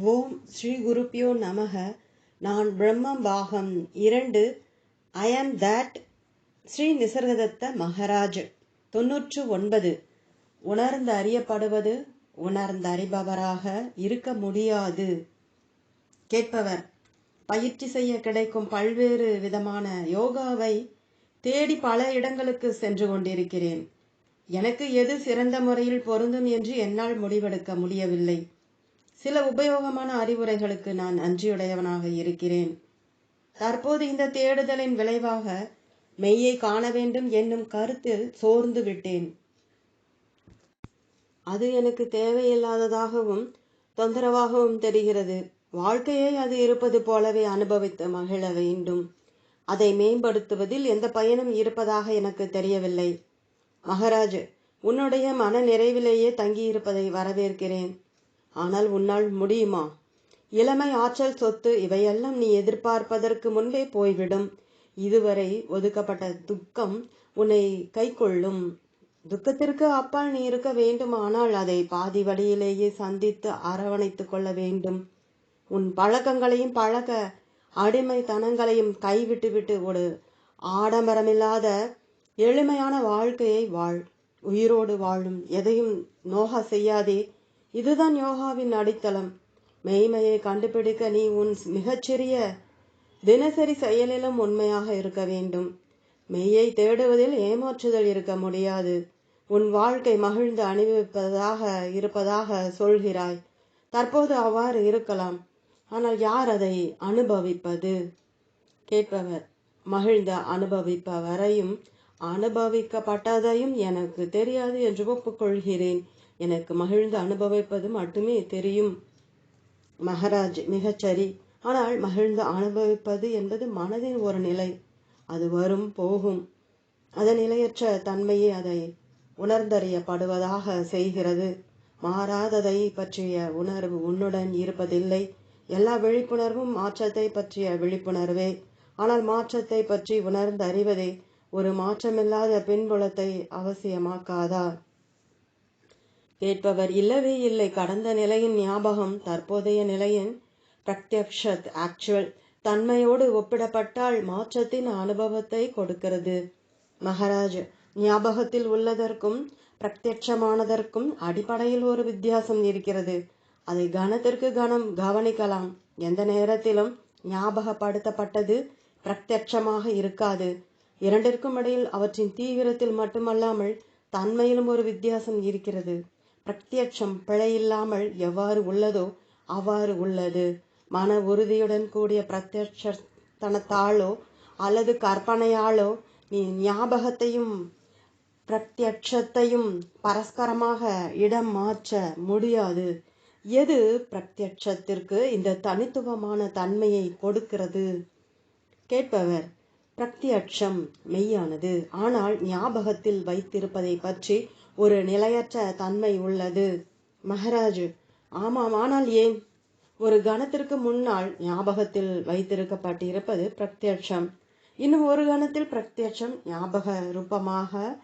ஓம் ஸ்ரீ குருப்பியோ நமக நான் பிரம்ம பாகம் இரண்டு ஐ ஆம் தட் ஸ்ரீ நிசர்கதத்த மகராஜ். தொன்னூற்று ஒன்பது. உணர்ந்து அறியப்படுவது உணர்ந்து அறிபவராக இருக்க முடியாது. கேட்பவர் பயிற்சி செய்ய கிடைக்கும் பல்வேறு விதமான யோகாவை தேடி பல இடங்களுக்கு சென்று கொண்டிருக்கிறேன். எனக்கு எது சிறந்த முறையில் பொருந்தும் என்று என்னால் முடிவெடுக்க முடியவில்லை. சில உபயோகமான அறிவுரைகளுக்கு நான் நன்றியுடையவனாக இருக்கிறேன். தற்போது இந்த தேடுதலின் விளைவாக மெய்யை காண வேண்டும் என்னும் கருத்தில் சோர்ந்து விட்டேன். அது எனக்கு தேவையில்லாததாகவும் தொந்தரவாகவும் தெரிகிறது. வாழ்க்கையை அது இருப்பது போலவே அனுபவித்து மகிழ வேண்டும். அதை மேம்படுத்துவதில் எந்த பயனும் இருப்பதாக எனக்கு தெரியவில்லை. மகராஜ் உன்னுடைய மன நிறைவிலேயே தங்கியிருப்பதை வரவேற்கிறேன். ஆனால் உன்னால் முடியுமா? இளமை ஆற்றல் சொத்து இவையெல்லாம் நீ எதிர்பார்ப்பதற்கு முன்பே போய்விடும். இதுவரை ஒதுக்கப்பட்ட துக்கம் உன்னை கைக்கொள்ளும். துக்கத்திற்கு அப்பால் நீ இருக்க வேண்டுமானால் அதை பாதி வழியிலேயே சந்தித்து அரவணைத்துக் கொள்ள வேண்டும். உன் பழக்கங்களையும் பழக்க அடிமைத்தனங்களையும் கைவிட்டுவிட்டு ஒரு ஆடம்பரமில்லாத எளிமையான வாழ்க்கையை வாழ். உயிரோடு வாழும். எதையும் நோக செய்யாதே. இதுதான் யோகாவின் அடித்தளம். மெய்மையை கண்டுபிடிக்க நீ உன் மிகச்சிறிய தினசரி செயலிலும் உண்மையாக இருக்க வேண்டும். மெய்யை தேடுவதில் ஏமாற்றுதல் இருக்க முடியாது. உன் வாழ்க்கை மகிழ்ந்து அனுபவிப்பதாக இருப்பதாக சொல்கிறாய். தற்போது அவ்வாறு இருக்கலாம். ஆனால் யார் அதை அனுபவிப்பது? கேட்பவர் மகிழ்ந்த அனுபவிப்பவரையும் அனுபவிக்கப்பட்டதையும் எனக்கு தெரியாது என்று ஒப்புக்கொள்கிறேன். எனக்கு மகிழ்ந்து அனுபவிப்பது மட்டுமே தெரியும். மகராஜ் மிகச்சரி. ஆனால் மகிழ்ந்து அனுபவிப்பது என்பது மனதின் ஒரு நிலை. அது வரும் போகும். அதன் நிலையற்ற தன்மையே அதை உணர்ந்தறியப்படுவதாக செய்கிறது. மாறாததை பற்றிய உணர்வு உன்னுடன் இருப்பதில்லை. எல்லா விழிப்புணர்வும் மாற்றத்தை பற்றிய விழிப்புணர்வே. ஆனால் மாற்றத்தை பற்றி உணர்ந்து அறிவதே ஒரு மாற்றமில்லாத பின்புலத்தை அவசியமாக்காதா? கேட்பவர் இல்லவே இல்லை. கடந்த நிலையின் ஞாபகம் தற்போதைய நிலையின் பிரத்யக்ஷத் ஆக்சுவல் தன்மையோடு ஒப்பிடப்பட்டால் மாற்றத்தின் அனுபவத்தை கொடுக்கிறது. மகாராஜ் ஞாபகத்தில் உள்ளதற்கும் பிரத்யட்சமானதற்கும் அடிப்படையில் ஒரு வித்தியாசம் இருக்கிறது. அதை கணத்திற்கு கணம் கவனிக்கலாம். எந்த நேரத்திலும் ஞாபகப்படுத்தப்பட்டது பிரத்யட்சமாக இருக்காது. இரண்டிற்கும் இடையில் அவற்றின் தீவிரத்தில் மட்டுமல்லாமல் தன்மையிலும் ஒரு வித்தியாசம் இருக்கிறது. பிரத்யட்சம் பிழையில்லாமல் எவ்வாறு உள்ளதோ அவ்வாறு உள்ளது. மன உறுதியுடன் கூடிய பிரத்யட்சத்தனத்தாலோ அல்லது கற்பனையாலோ நீ ஞாபகத்தையும் பிரத்யட்சத்தையும் பரஸ்பரமாக இடம் மாற்ற முடியாது. எது பிரத்யட்சத்திற்கு இந்த தனித்துவமான தன்மையை கொடுக்கிறது? கேட்பவர் பிரத்யட்சம் மெய்யானது. ஆனால் ஞாபகத்தில் வைத்திருப்பதை பற்றி ஒரு நிலையற்ற தன்மை உள்ளது. மகராஜ் ஆமாம் ஆனால் ஏன்? ஒரு கணத்திற்கு முன்னால் ஞாபகத்தில் வைத்திருக்கப்பட்டிருப்பது பிரத்யட்சம். இன்னும் ஒரு கணத்தில் பிரத்யட்சம் ஞாபக ரூபமாக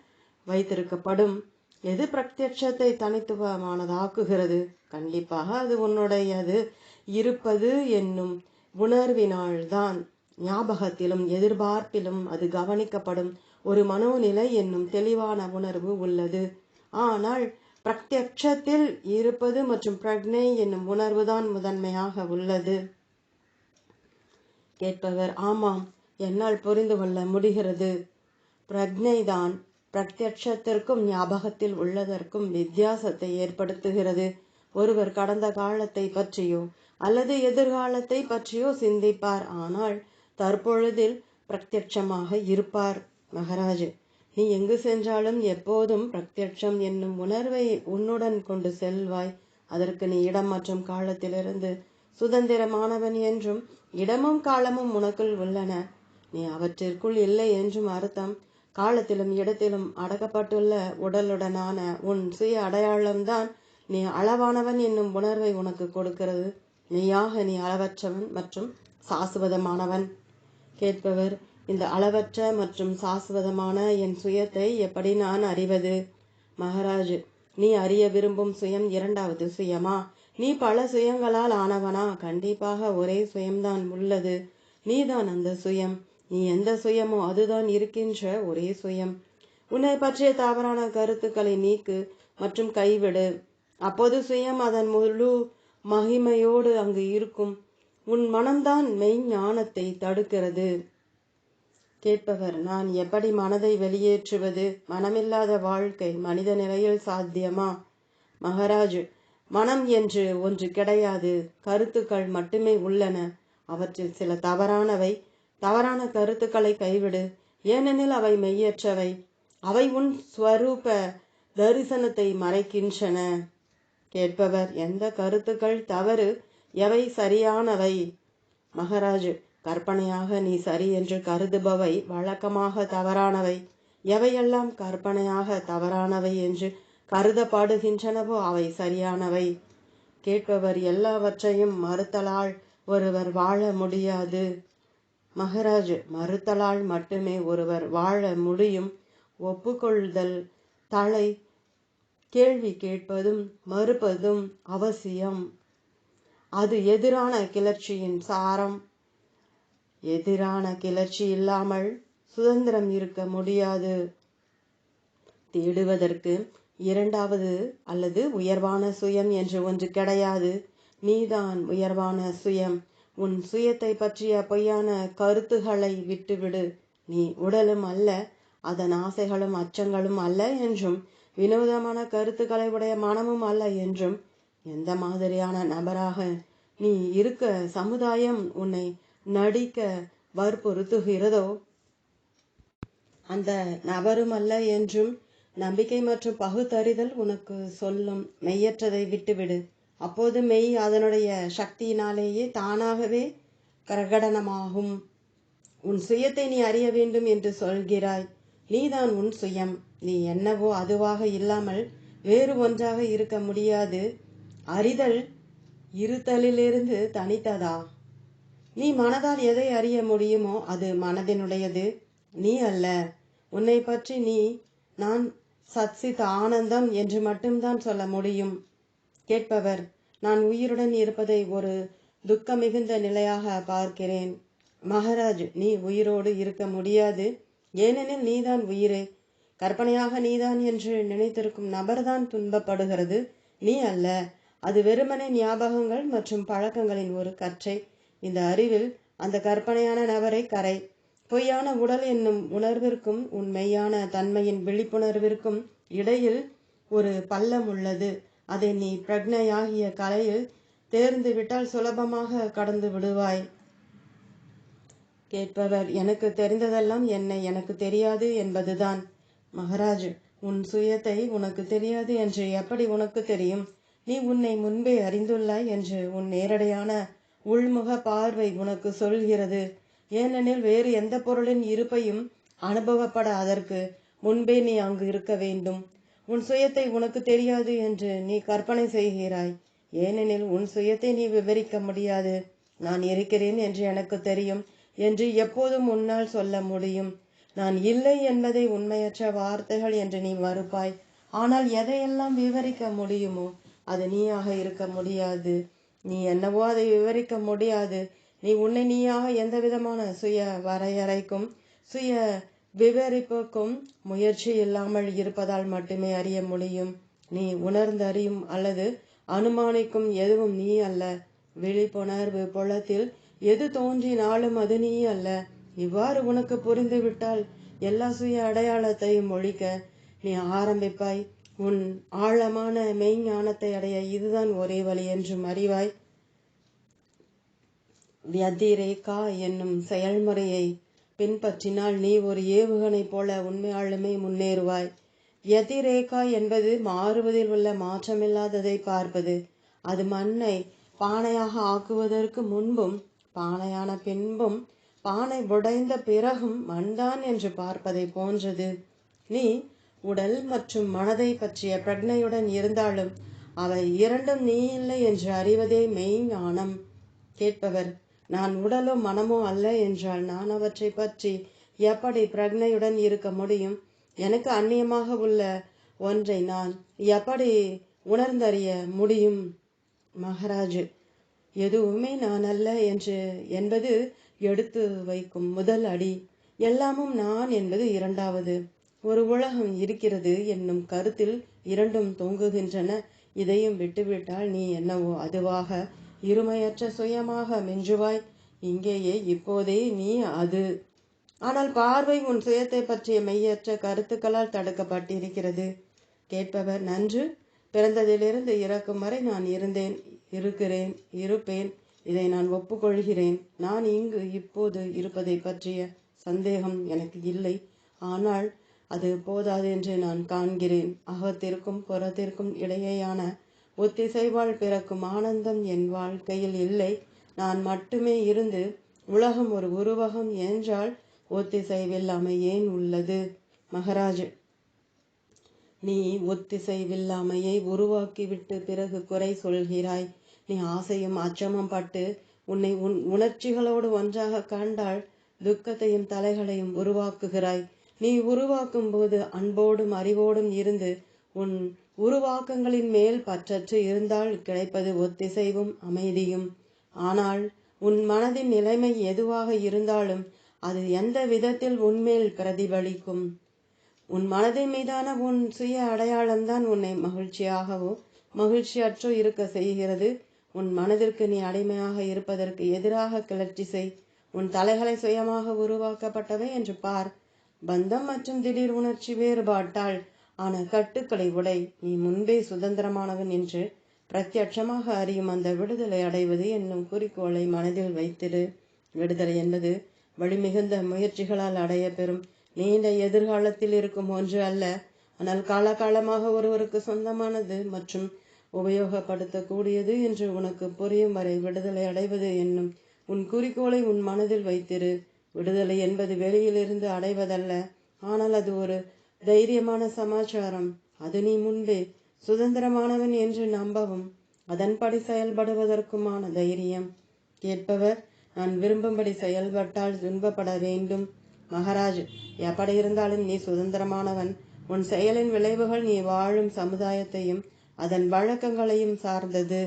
வைத்திருக்கப்படும். எது பிரத்யட்சத்தை தனித்துவமானதாக்குகிறது? கண்டிப்பாக அது உன்னுடையது. இருப்பது என்னும் உணர்வினால்தான் ஞாபகத்திலும் எதிர்பார்ப்பிலும் அது கவனிக்கப்படும். ஒரு மனோநிலை என்னும் தெளிவான உணர்வு உள்ளது. ஆனால் பிரத்யட்சத்தில் இருப்பது மற்றும் பிரக்னை என்னும் உணர்வுதான் முதன்மையாக உள்ளது. கேட்பவர் ஆமாம் என்னால் புரிந்து கொள்ள முடிகிறது. பிரக்னைதான் பிரத்யட்சத்திற்கும் ஞாபகத்தில் உள்ளதற்கும் வித்தியாசத்தை ஏற்படுத்துகிறது. ஒருவர் கடந்த காலத்தை பற்றியோ அல்லது எதிர்காலத்தை பற்றியோ சிந்திப்பார். ஆனால் தற்பொழுதில் பிரத்யட்சமாக இருப்பார். மகராஜ் நீ எங்கு சென்றாலும் எப்போதும் பிரத்யட்சம் என்னும் உணர்வை உன்னுடன் கொண்டு செல்வாய். அதற்கு நீ இடம் மற்றும் காலத்திலிருந்து சுதந்திரமானவன் என்றும் இடமும் காலமும் உனக்குள் உள்ளன. நீ அவற்றிற்குள் இல்லை என்றும் அர்த்தம். காலத்திலும் இடத்திலும் அடக்கப்பட்டுள்ள உடலுடனான உன் சுய அடையாளம்தான் நீ அளவானவன் என்னும் உணர்வை உனக்கு கொடுக்கிறது. நீயாக நீ அளவற்றவன் மற்றும் சாசுவதமானவன் கேட்பவர் இந்த அளவற்ற மற்றும் சாஸ்வதமான என் சுயத்தை எப்படி நான் அறிவது? மகாராஜ் நீ அறிய விரும்பும் சுயம் இரண்டாவது சுயமா? நீ பல சுயங்களால் ஆனவனா? கண்டிப்பாக ஒரே சுயம்தான் உள்ளது. நீதான் அந்த சுயம். நீ எந்த சுயமோ அதுதான் இருக்கின்ற ஒரே சுயம். உன்னை பற்றிய தவறான கருத்துக்களை நீக்கு மற்றும் கைவிடு. அப்போது சுயம் அதன் முழு மகிமையோடு அங்கு இருக்கும். உன் மனம்தான் மெய் ஞானத்தை தடுக்கிறது. கேட்பவர் நான் எப்படி மனதை வெளியேற்றுவது? மனமில்லாத வாழ்க்கை மனித நிலையில் சாத்தியமா? மகாராஜ் மனம் என்று ஒன்று கிடையாது. கருத்துக்கள் மட்டுமே உள்ளன. அவற்றில் சில தவறானவை. தவறான கருத்துக்களை கைவிடு. ஏனெனில் அவை மெய்யற்றவை. அவை உன் ஸ்வரூப தரிசனத்தை மறைக்கின்றன. கேட்பவர் எந்த கருத்துக்கள் தவறு? எவை சரியானவை? மகாராஜ் கற்பனையாக நீ சரி என்று கருதுபவை வழக்கமாக தவறானவை. எவையெல்லாம் கற்பனையாக தவறானவை என்று கருதப்படுகின்றனவோ அவை சரியானவை. கேட்பவர் எல்லாவற்றையும் மறுத்தலால் ஒருவர் வாழ முடியாது. மகராஜ் மறுத்தலால் மட்டுமே ஒருவர் வாழ முடியும். ஒப்புக்கொள்தல் தலை கேள்வி கேட்பதும் மறுப்பதும் அவசியம். அது எதிரான கிளர்ச்சியின் சாரம். எதிரான கிளர்ச்சி இல்லாமல் சுதந்திரம் இருக்க முடியாது. தேடுவதற்கு இரண்டாவது அல்லது உயர்வான சுயம் என்று ஒன்று கிடையாது. நீதான் உயர்வான சுயம். உன் சுயத்தை பற்றிய பொய்யான கருத்துகளை விட்டுவிடு. நீ உடலும் அல்ல அதன் ஆசைகளும் அச்சங்களும் அல்ல என்றும் வினோதமான கருத்துக்களை உடைய மனமும் அல்ல என்றும் எந்த மாதிரியான நபராக நீ இருக்க சமுதாயம் உன்னை நடிக்க வற்புறுத்துகிறதோ? அந்த நபரும் அல்ல என்றும் நம்பிக்கை மற்றும் பகுத்தறிதல் உனக்கு சொல்லும் மெய்யற்றதை விட்டுவிடு. அப்போது மெய் அதனுடைய சக்தியினாலேயே தானாகவே பிரகடனமாகும். உன் சுயத்தை நீ அறிய வேண்டும் என்று சொல்கிறாய். நீதான் உன் சுயம். நீ என்னவோ அதுவாக இல்லாமல் வேறு ஒன்றாக இருக்க முடியாது. அறிதல் இருத்தலிலிருந்து தனித்ததா? நீ மனதால் எதை அறிய முடியுமோ அது மனதினுடையது. நீ அல்ல. உன்னை பற்றி நீ நான் சத்சித் ஆனந்தம் என்று மட்டும்தான் சொல்ல முடியும். கேட்பவர் நான் உயிருடன் இருப்பதை ஒரு துக்க மிகுந்த நிலையாக பார்க்கிறேன். மகாராஜ் நீ உயிரோடு இருக்க முடியாது. ஏனெனில் நீதான் உயிரே. கற்பனையாக நீதான் என்று நினைத்திருக்கும் நபர்தான் துன்பப்படுகிறது. நீ அல்ல. அது வெறுமனே ஞாபகங்கள் மற்றும் பழக்கங்களின் ஒரு கற்றை. இந்த அறிவில் அந்த கற்பனையான நபரை கரை. பொய்யான உடல் என்னும் உணர்விற்கும் உண்மையான தன்மையின் விழிப்புணர்விற்கும் இடையில் ஒரு பள்ளம் உள்ளது. அதை நீ பிரக்னையாகிய கலையில் தேர்ந்து விட்டால் சுலபமாக கடந்து விடுவாய். கேட்பவர் எனக்கு தெரிந்ததெல்லாம் என்னை எனக்கு தெரியாது என்பதுதான். மகராஜ் உன் சுயத்தை உனக்கு தெரியாது என்று எப்படி உனக்கு தெரியும்? நீ உன்னை முன்பே அறிந்துள்ளாய் என்று உன் நேரடியான உள்முக பார்வை உனக்கு சொல்கிறது. ஏனெனில் வேறு எந்த பொருளின் இருப்பையும் அனுபவப்பட அதற்கு முன்பே நீ அங்கு இருக்க வேண்டும். உன் சுயத்தை உனக்கு தெரியாது என்று நீ கற்பனை செய்கிறாய். ஏனெனில் உன் சுயத்தை நீ விவரிக்க முடியாது. நான் இருக்கிறேன் என்று எனக்கு தெரியும் என்று எப்போதும் உன்னால் சொல்ல முடியும். நான் இல்லை என்பதை உண்மையற்ற வார்த்தைகள் என்று நீ மறுப்பாய். ஆனால் எதையெல்லாம் விவரிக்க முடியுமோ அது நீயாக இருக்க முடியாது. நீ என்னவோ அதை விவரிக்க முடியாது. நீ உன்னை நீயாக எந்த விதமான சுய வரையறைக்கும் சுய விவரிப்புக்கும் முயற்சி இல்லாமல் இருப்பதால் மட்டுமே அறிய முடியும். நீ உணர்ந்தறியும் அல்லது அனுமானிக்கும் எதுவும் நீ அல்ல. விழிப்புணர்வு புலத்தில் எது தோன்றினாலும் அது நீ அல்ல. இவ்வாறு உனக்கு புரிந்துவிட்டால் எல்லா சுய அடையாளத்தையும் ஒழிக்க நீ ஆரம்பிப்பாய். உன் ஆழமான மெய்ஞானத்தை அடைய இதுதான் ஒரே வழி என்றும் அறிவாய். வியதிரேகா என்னும் செயல்முறையை பின்பற்றினால் நீ ஒரு ஏவுகணை போல உண்மையாலுமே முன்னேறுவாய். வியதிரேகா என்பது மாறுவதில் உள்ள மாற்றமில்லாததை பார்ப்பது. அது மண்ணை பானையாக ஆக்குவதற்கு முன்பும் பானையான பின்பும் பானை உடைந்த பிறகும் மண்தான் என்று பார்ப்பதை போன்றது. நீ உடல் மற்றும் மனதை பற்றிய பிரக்னையுடன் இருந்தாலும் அவை இரண்டும் நீ இல்லை என்று அறிவதே மெய்ஞானம் கேட்பவர் நான் உடலோ மனமோ அல்ல என்றால் நான் அவற்றை பற்றி எப்படி பிரக்னையுடன் இருக்க முடியும்? எனக்கு அந்நியமாக உள்ள ஒன்றை நான் எப்படி உணர்ந்தறிய முடியும்? மகாராஜ் எதுவுமே நான் அல்ல என்று என்பது எடுத்து வைக்கும் முதல் அடி. எல்லாமும் நான் என்பது இரண்டாவது. ஒரு உலகம் இருக்கிறது என்னும் கருத்தில் இரண்டும் தொங்குகின்றன. இதையும் விட்டுவிட்டால் நீ என்னவோ அதுவாக இருமையற்ற சுயமாக மெஞ்சுவாய். இங்கேயே இப்போதே நீ அது. ஆனால் பார்வை உன் சுயத்தை பற்றிய மெய்யற்ற கருத்துக்களால் தடுக்கப்பட்டிருக்கிறது. கேட்பவர் நன்று. பிறந்ததிலிருந்து இறக்கும் வரை நான் இருந்தேன் இருக்கிறேன் இருப்பேன். இதை நான் ஒப்புக்கொள்கிறேன். நான் இங்கு இப்போது இருப்பதை பற்றிய சந்தேகம் எனக்கு இல்லை. ஆனால் அது போதாது என்று நான் காண்கிறேன். அகத்திற்கும் புறத்திற்கும் இடையேயான ஒத்திசைவால் பிறக்கும் ஆனந்தம் என் வாழ்க்கையில் இல்லை. நான் மட்டுமே இருந்து உலகம் ஒரு உருவகம் என்றால் ஒத்திசைவில்லாமை ஏன் உள்ளது? மகராஜ் நீ ஒத்திசைவில்லாமையை உருவாக்கிவிட்டு பிறகு குறை சொல்கிறாய். நீ ஆசையும் அச்சமும் பட்டு உன்னை உன் உணர்ச்சிகளோடு ஒன்றாக கண்டால் துக்கத்தையும் தலைகளையும் உருவாக்குகிறாய். நீ உருவாக்கும் போது அன்போடும் அறிவோடும் இருந்து உன் உருவாக்கங்களின் மேல் பற்றற்று இருந்தால் கிடைப்பது ஒத்திசைவும் அமைதியும். ஆனால் உன் மனதின் நிலைமை எதுவாக இருந்தாலும் அது எந்த விதத்தில் உன்மேல் பிரதிபலிக்கும்? உன் மனதின் மீதான உன் சுய அடையாளம்தான் உன்னை மகிழ்ச்சியாகவோ மகிழ்ச்சியற்றோ இருக்க செய்கிறது. உன் மனதிற்கு நீ அடிமையாக இருப்பதற்கு எதிராக கிளர்ச்சி செய். உன் தலைகளை சுயமாக உருவாக்கப்பட்டவை என்று பார். பந்தம் மற்றும் திடீர் உணர்ச்சி வேறுபாட்டால் ஆன கட்டுக்களை உடை நீ முன்பே சுதந்திரமானவன் என்று பிரத்யட்சமாக அறியும் அந்த விடுதலை அடைவது என்னும் குறிக்கோளை மனதில் வைத்திரு விடுதலை என்பது வழிமிகுந்த முயற்சிகளால் அடைய பெறும் நீண்ட எதிர்காலத்தில் இருக்கும் ஒன்று அல்ல. ஆனால் காலகாலமாக ஒருவருக்கு சொந்தமானது மற்றும் உபயோகப்படுத்தக்கூடியது என்று உனக்கு புரியும் வரை விடுதலை அடைவது என்னும் உன் குறிக்கோளை உன் மனதில் வைத்திரு. விடுதலை என்பது வெளியிலிருந்து அடைவதல்ல. ஆனால் அது ஒரு தைரியமான சமாச்சாரம். அது நீ முன்பே சுதந்திரமானவன் என்று நம்பவும் அதன்படி செயல்படுவதற்குமான தைரியம். கேட்பவர் நான் விரும்பும்படி செயல்பட்டால் துன்பப்பட வேண்டும். மகாராஜ் எப்படி இருந்தாலும் நீ சுதந்திரமானவன். உன் செயலின் விளைவுகள் நீ வாழும் சமுதாயத்தையும் அதன் வழக்கங்களையும் சார்ந்தது.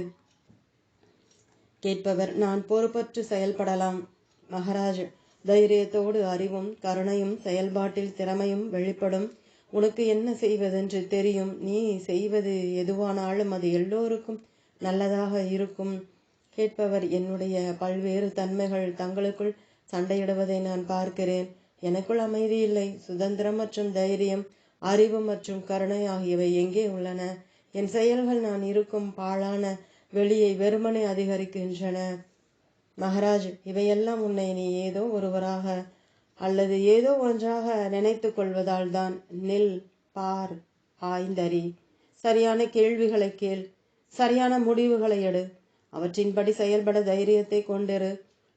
கேட்பவர் நான் பொறுப்பற்று செயல்படலாம். மகாராஜ் தைரியத்தோடு அறிவும் கருணையும் செயல்பாட்டில் திறமையும் வெளிப்படும். உனக்கு என்ன செய்வதென்று தெரியும். நீ செய்வது எதுவானாலும் அது எல்லோருக்கும் நல்லதாக இருக்கும். கேட்பவர் என்னுடைய பல்வேறு தன்மைகள். தங்களுக்குள் சண்டையிடுவதை நான் பார்க்கிறேன். எனக்குள் அமைதி இல்லை. சுதந்திரம் மற்றும் தைரியம் அறிவு மற்றும் கருணை ஆகியவை எங்கே உள்ளன? என் செயல்கள் நான் இருக்கும் பாழான வெளியை வெறுமனை அதிகரிக்கின்றன. மகராஜ் இவையெல்லாம் உன்னை நீ ஏதோ ஒருவராக அல்லது ஏதோ ஒன்றாக நினைத்து கொள்வதால் தான் நில் பார் ஆய்ந்தறி. சரியான கேள்விகளை கேள் சரியான முடிவுகளை எடு. அவற்றின்படி செயல்பட தைரியத்தை கொண்டிரு.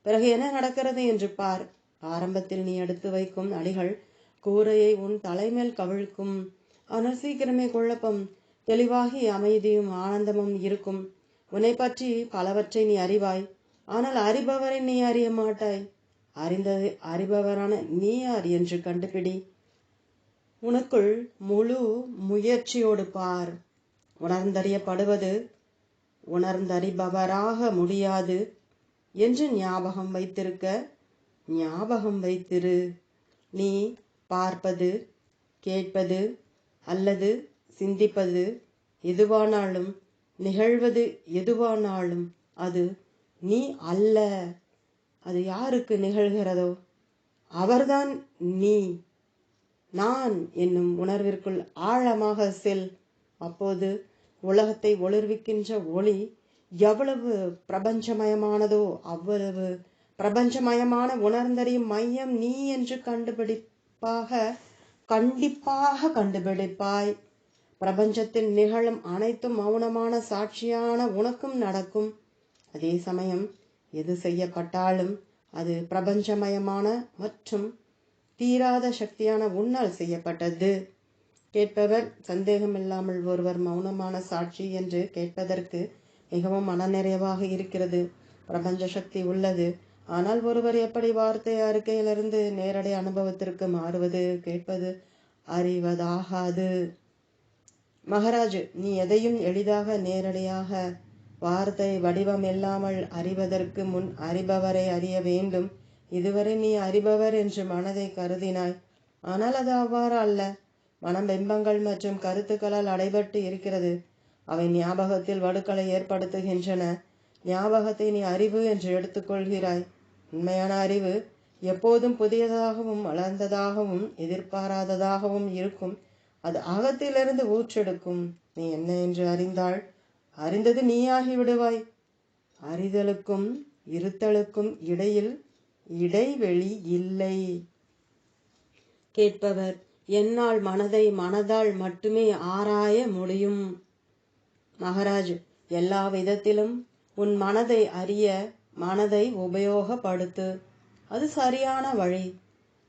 பிறகு என்ன நடக்கிறது என்று பார். ஆரம்பத்தில் நீ எடுத்து வைக்கும் அடிகள் கூரையை உன் தலைமேல் கவிழ்க்கும். ஆனால் சீக்கிரமே குழப்பம் தெளிவாகி அமைதியும் ஆனந்தமும் இருக்கும். உன்னை பற்றி பலவற்றை நீ அறிவாய். ஆனால் அறிபவரை நீ அறிய மாட்டாய். அறிந்தது அறிபவரான நீ யார் என்று கண்டுபிடி. உனக்குள் முழு முயற்சியோடு பார். உணர்ந்தறியப்படுவது உணர்ந்தறிபவராக முடியாது என்று ஞாபகம் வைத்திருக்க ஞாபகம் வைத்திரு. நீ பார்ப்பது கேட்பது அல்லது சிந்திப்பது எதுவானாலும் நிகழ்வது எதுவானாலும் அது நீ அல்ல. அது யாருக்கு நிகழ்கிறதோ அவர்தான் நீ. நான் என்னும் உணர்விற்குள் ஆழமாக செல். அப்போது உலகத்தை ஒளிர்விக்கின்ற ஒளி எவ்வளவு பிரபஞ்சமயமானதோ அவ்வளவு பிரபஞ்சமயமான உணர்ந்தறியும் மையம் நீ என்று கண்டுபிடிப்பாக கண்டிப்பாக கண்டுபிடிப்பாய். பிரபஞ்சத்தில் நிகழும் அனைத்தும் மௌனமான சாட்சியான உனக்கும் நடக்கும். அதே சமயம் எது செய்யப்பட்டாலும் அது பிரபஞ்சமயமான மற்றும் தீராத சக்தியான உன்னால் செய்யப்பட்டது. கேட்பவர் சந்தேகமில்லாமல் ஒருவர் மௌனமான சாட்சி என்று கேட்பதற்கு மிகவும் மனநிறைவாக இருக்கிறது. பிரபஞ்ச சக்தி உள்ளது. ஆனால் ஒருவர் எப்படி வார்த்தை அறிக்கையிலிருந்து நேரடி அனுபவத்திற்கு மாறுவது கேட்பது அறிவதாகாது. மகாராஜ் நீ எதையும் எளிதாக நேரடியாக வார்த்தை வடிவம் இல்லாமல் அறிவதற்கு முன் அறிபவரை அறிய வேண்டும். இதுவரை நீ அறிபவர் என்று மனதை கருதினாய். ஆனால் அது அவ்வாறு அல்ல. மனம் பிம்பங்கள் மற்றும் கருத்துக்களால் அடைபட்டு இருக்கிறது. அவை ஞாபகத்தில் வடுக்களை ஏற்படுத்துகின்றன. ஞாபகத்தை நீ அறிவு என்று எடுத்துக்கொள்கிறாய். உண்மையான அறிவு எப்போதும் புதியதாகவும் வளர்ந்ததாகவும் எதிர்பாராததாகவும் இருக்கும். அது அகத்திலிருந்து ஊற்றெடுக்கும். நீ என்ன என்று அறிந்தாள் அறிந்தது நீயாகி விடுவாய் அறிதலுக்கும் இருத்தலுக்கும் இடையில் இடைவெளி இல்லை. கேட்பவர் என்னால் மனதை மனதால் மட்டுமே ஆராய முடியும். மகராஜ் எல்லா விதத்திலும் உன் மனதை அறிய மனதை உபயோகப்படுத்து. அது சரியான வழி.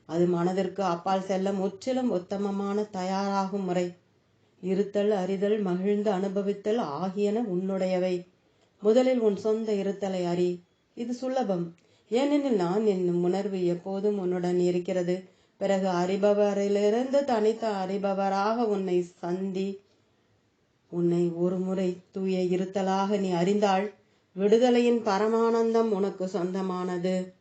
அது மனதிற்கு அப்பால் செல்ல முற்றிலும் உத்தமமான தயாராகும் முறை. இருத்தல் அறிதல் மகிழ்ந்து அனுபவித்தல் ஆகியன உன்னுடையவை. முதலில் உன் சொந்த இருத்தலை அறி. இது சுலபம். ஏனெனில் நான் என்னும் உணர்வு எப்போதும் உன்னுடன் இருக்கிறது. பிறகு அறிபவரிலிருந்து தனித்த அறிபவராக உன்னை சந்தி உன்னை ஒரு முறை தூய இருத்தலாக நீ அறிந்தால் விடுதலையின் பரமானந்தம் உனக்கு சொந்தமானது.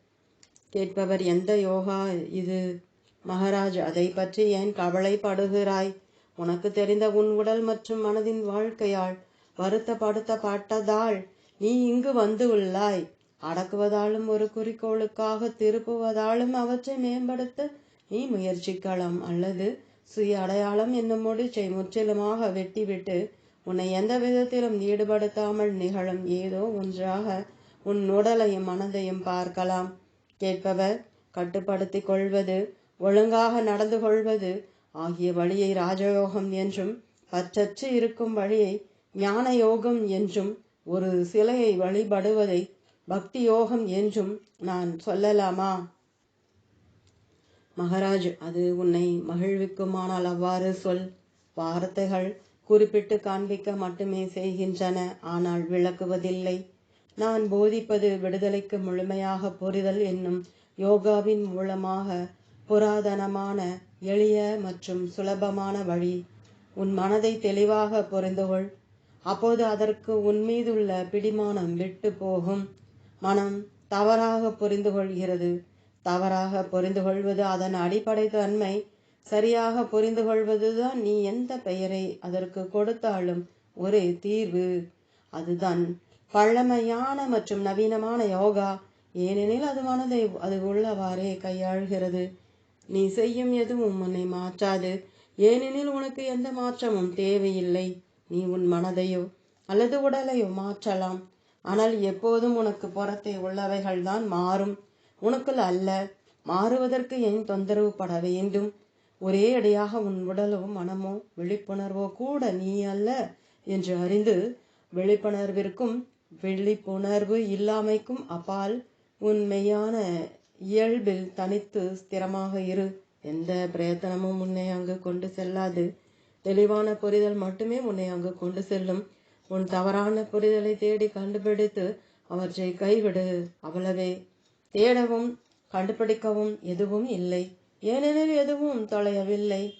கேட்பவர் எந்த யோகா இது? மகாராஜ் அதை பற்றி ஏன் கவலைப்படுகிறாய்? உனக்கு தெரிந்த உன் உடல் மற்றும் மனதின் வாழ்க்கையால் வருத்தப்படுத்தப்பட்டதால் நீ இங்கு வந்து உள்ளாய். அடக்குவதாலும் ஒரு குறிக்கோளுக்காக திருப்புவதாலும் அவற்றை மேம்படுத்த நீ முயற்சிக்கலாம். அல்லது சுய அடையாளம் என்னும் முடிச்சை முற்றிலுமாக வெட்டிவிட்டு உன்னை எந்த விதத்திலும் ஈடுபடுத்தாமல் நிகழும் ஏதோ ஒன்றாக உன் உடலையும் மனதையும் பார்க்கலாம். கேட்பவர் கட்டுப்படுத்திக் கொள்வது ஒழுங்காக நடந்து கொள்வது ஆகிய வழியை ராஜயோகம் என்றும் பற்றற்று இருக்கும் வழியை ஞான யோகம் என்றும் ஒரு சிலையை வழிபடுவதை பக்தி யோகம் என்றும் நான் சொல்லலாமா? மகராஜ் அது உன்னை மகிழ்விக்குமானால் அவ்வாறு சொல். வார்த்தைகள் குறிப்பிட்டு காண்பிக்க மட்டுமே செய்கின்றன ஆனால் விளக்குவதில்லை. நான் போதிப்பது விடுதலைக்கு முழுமையாக புரிதல் என்னும் யோகாவின் மூலமாக புராதனமான எளிய மற்றும் சுலபமான வழி. உன் மனதை தெளிவாக புரிந்துகொள். அப்போது அதற்கு உன் மீதுள்ள பிடிமானம் விட்டு போகும். மனம் தவறாக புரிந்து கொள்கிறது தவறாக புரிந்து கொள்வது அதன் அடிப்படை தன்மை. சரியாக புரிந்து கொள்வதுதான் நீ எந்த பெயரை அதற்கு கொடுத்தாலும் ஒரே தீர்வு. அதுதான் பழமையான மற்றும் நவீனமான யோகா. ஏனெனில் அது மனதை அது உள்ளவாறே கையாள்கிறது. நீ செய்யும் எதுவும் உன்னை மாற்றாது. ஏனெனில் உனக்கு எந்த மாற்றமும் தேவையில்லை. நீ உன் மனதையோ அல்லது உடலையோ மாற்றலாம். ஆனால் எப்போதும் உனக்கு புறத்தே உள்ளவைகள் தான் மாறும். உனக்குள் அல்ல மாறுவதற்கு ஏன் தொந்தரவு பட வேண்டும்? ஒரே அடியாக உன் உடலோ மனமோ விழிப்புணர்வோ கூட நீ அல்ல என்று அறிந்து விழிப்புணர்விற்கும் விழிப்புணர்வு இல்லாமைக்கும் அப்பால் உண்மையான இயல்பில் தனித்து ஸ்திரமாக இரு. எந்த பிரயத்தனமும் உன்னை அங்கு கொண்டு செல்லாது. தெளிவான புரிதல் மட்டுமே உன்னை அங்கு கொண்டு செல்லும். உன் தவறான புரிதலை தேடி கண்டுபிடித்து அவற்றை கைவிடு. அவ்வளவே. தேடவும் கண்டுபிடிக்கவும் எதுவும் இல்லை. ஏனெனில் எதுவும் தொலையவில்லை.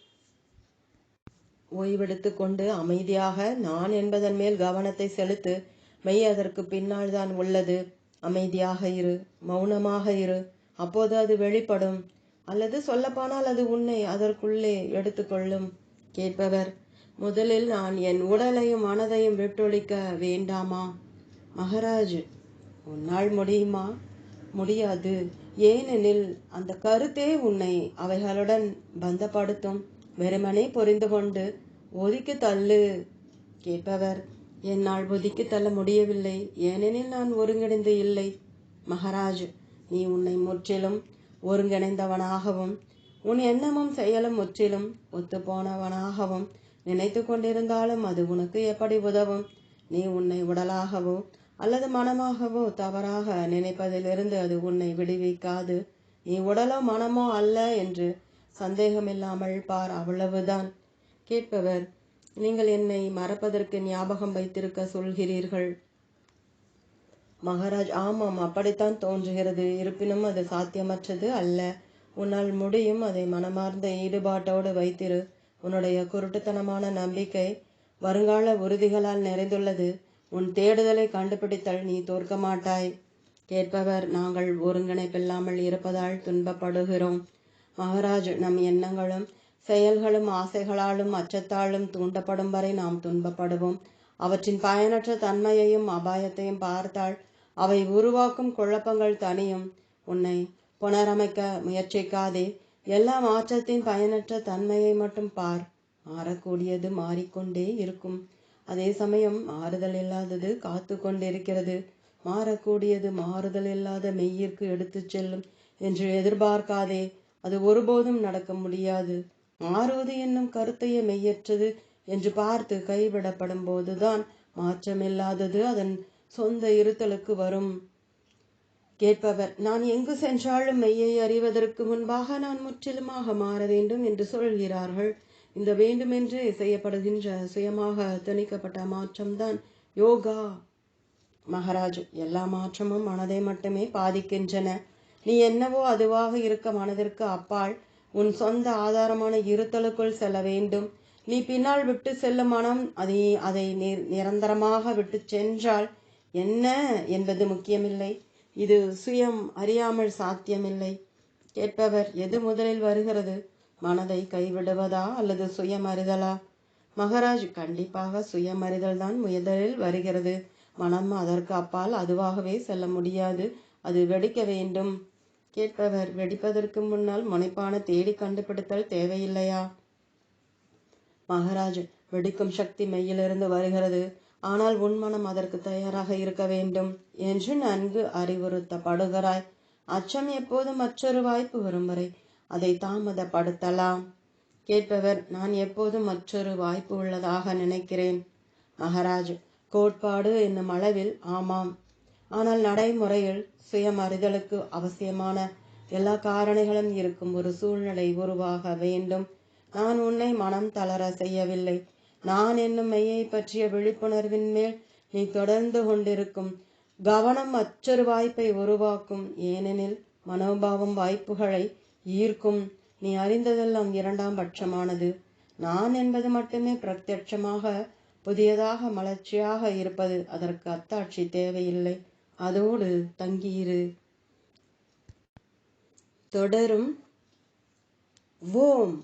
ஓய்வெடுத்து கொண்டு அமைதியாக நான் என்பதன் மேல் கவனத்தை செலுத்து மெய் அதற்கு பின்னால் தான் உள்ளது. அமைதியாக இரு. மௌனமாக இரு. அப்போது அது வெளிப்படும். அல்லது சொல்லப்போனால் அது உன்னை அதற்குள்ளே எடுத்துக்கொள்ளும். கேட்பவர் முதலில் நான் என் உடலையும் மனதையும் விட்டொழிக்க வேண்டாமா? மகராஜ் உன்னால் முடியுமா? முடியாது. ஏனெனில் அந்த கருத்தே உன்னை அவைகளுடன் பந்தப்படுத்தும். வெறுமனே புரிந்து கொண்டு ஒதுக்கி தள்ளு. கேட்பவர் என்னால் ஒதுக்கி தள்ள முடியவில்லை. ஏனெனில் நான் ஒருங்கிணைந்து இல்லை. மகாராஜ் நீ உன்னை முற்றிலும் ஒருங்கிணைந்தவனாகவும் உன் எண்ணமும் செயலும் முற்றிலும் ஒத்துப்போனவனாகவும் நினைத்து கொண்டிருந்தாலும் அது உனக்கு எப்படி உதவும்? நீ உன்னை உடலாகவோ அல்லது மனமாகவோ தவறாக நினைப்பதிலிருந்து அது உன்னை விடுவிக்காது. நீ உடலோ மனமோ அல்ல என்று சந்தேகமில்லாமல் பார் அவ்வளவுதான். கேட்பவர் நீங்கள் என்னை மறப்பதற்கு ஞாபகம் வைத்திருக்க சொல்கிறீர்கள். மகாராஜ் ஆமாம் அப்படித்தான் தோன்றுகிறது. இருப்பினும் அது சாத்தியமற்றது அல்ல. உன்னால் முடியும் அதை மனமார்ந்த ஈடுபாட்டோடு வைத்திரு. உன்னுடைய குருட்டுத்தனமான நம்பிக்கை வருங்கால உறுதிகளால் நிறைந்துள்ளது. உன் தேடுதலை கண்டுபிடித்தல் நீ தோற்க மாட்டாய். கேட்பவர் நாங்கள் ஒருங்கிணைப்பில்லாமல் இருப்பதால் துன்பப்படுகிறோம். மகாராஜ் நம் எண்ணங்களும் செயல்களும் ஆசைகளாலும் அச்சத்தாலும் தூண்டப்படும் வரை நாம் துன்பப்படுவோம். அவற்றின் பயனற்ற தன்மையையும் அபாயத்தையும் பார்த்தால் அவை உருவாக்கும் குழப்பங்கள் தனியும் உன்னை புனரமைக்க முயற்சிக்காதே. எல்லா மாற்றத்தின் பயனற்ற தன்மையை மட்டும் பார். மாறக்கூடியது மாறிக்கொண்டே இருக்கும். அதே சமயம் மாறுதல் இல்லாதது காத்து கொண்டிருக்கிறது. மாறக்கூடியது மாறுதல் இல்லாத மெய்யிற்கு எடுத்துச் செல்லும் என்று எதிர்பார்க்காதே. அது ஒருபோதும் நடக்க முடியாது. மாறுவது என்னும் கருத்தையே மெய்யற்றது என்று பார்த்து கைவிடப்படும் போதுதான் மாற்றமில்லாதது அதன் சொந்த இருத்தலுக்கு வரும். கேட்பவர் நான் எங்கு சென்றாலும் மெய்யை அறிவதற்கு முன்பாக நான் முற்றிலுமாக மாற வேண்டும் என்று சொல்கிறார்கள். இந்த வேண்டுமென்று செய்யப்படுகின்ற சுயமாக திணிக்கப்பட்ட மாற்றம்தான் யோகா. மகாராஜ் எல்லா மாற்றமும் மனதை மட்டுமே பாதிக்கின்றன. நீ என்னவோ அதுவாக இருக்க மனதிற்கு அப்பால் உன் சொந்த ஆதாரமான இருத்தலுக்குள் செல்ல வேண்டும். நீ பின்னால் விட்டு செல்லும் மனம் அதை அதை நிரந்தரமாக விட்டு சென்றால் என்ன என்பது முக்கியமில்லை. இது சுயம் அறியாமல் சாத்தியமில்லை. கேட்பவர் எது முதலில் வருகிறது? மனதை கைவிடுவதா அல்லது சுயமறிதலா மகராஜ் கண்டிப்பாக சுயமறிதல் தான் முதலில் வருகிறது. மனம் அதற்கு அப்பால் அதுவாகவே செல்ல முடியாது. அது வெடிக்க வேண்டும். கேட்பவர் வெடிப்பதற்கு முன்னால் முனைப்பான தேடி கண்டுபிடித்தல் தேவையில்லையா? மகாராஜ் வெடிக்கும் சக்தி மெய்யிலிருந்து வருகிறது. ஆனால் உன் மனம் அதற்கு தயாராக இருக்க வேண்டும் என்று நன்கு அறிவுறுத்தப்படுகிறாய். அச்சம் எப்போது மற்றொரு வாய்ப்பு வரும் வரை அதை தாமதப்படுத்தலாம். கேட்பவர் நான் எப்போதும் மற்றொரு வாய்ப்பு உள்ளதாக நினைக்கிறேன். மகராஜ் கோட்பாடு என்னும் அளவில் ஆமாம். ஆனால் நடைமுறையில் சுயமறிதலுக்கு அவசியமான எல்லா காரணிகளும் இருக்கும் ஒரு சூழ்நிலை உருவாக வேண்டும். நான் உன்னை மனம் தளர செய்யவில்லை. நான் என்னும் மெய்யை பற்றிய விழிப்புணர்வின் மேல் நீ தொடர்ந்து கொண்டிருக்கும் கவனம் மற்றொரு வாய்ப்பை உருவாக்கும். ஏனெனில் மனோபாவம் வாய்ப்புகளை ஈர்க்கும். நீ அறிந்ததெல்லாம் இரண்டாம் பட்சமானது. நான் என்பது மட்டுமே பிரத்யட்சமாக புதியதாக மலர்ச்சியாக இருப்பது. அதற்கு அத்தாட்சி தேவையில்லை. அதோடு தங்கியிரு. தொடரும். ஓம்.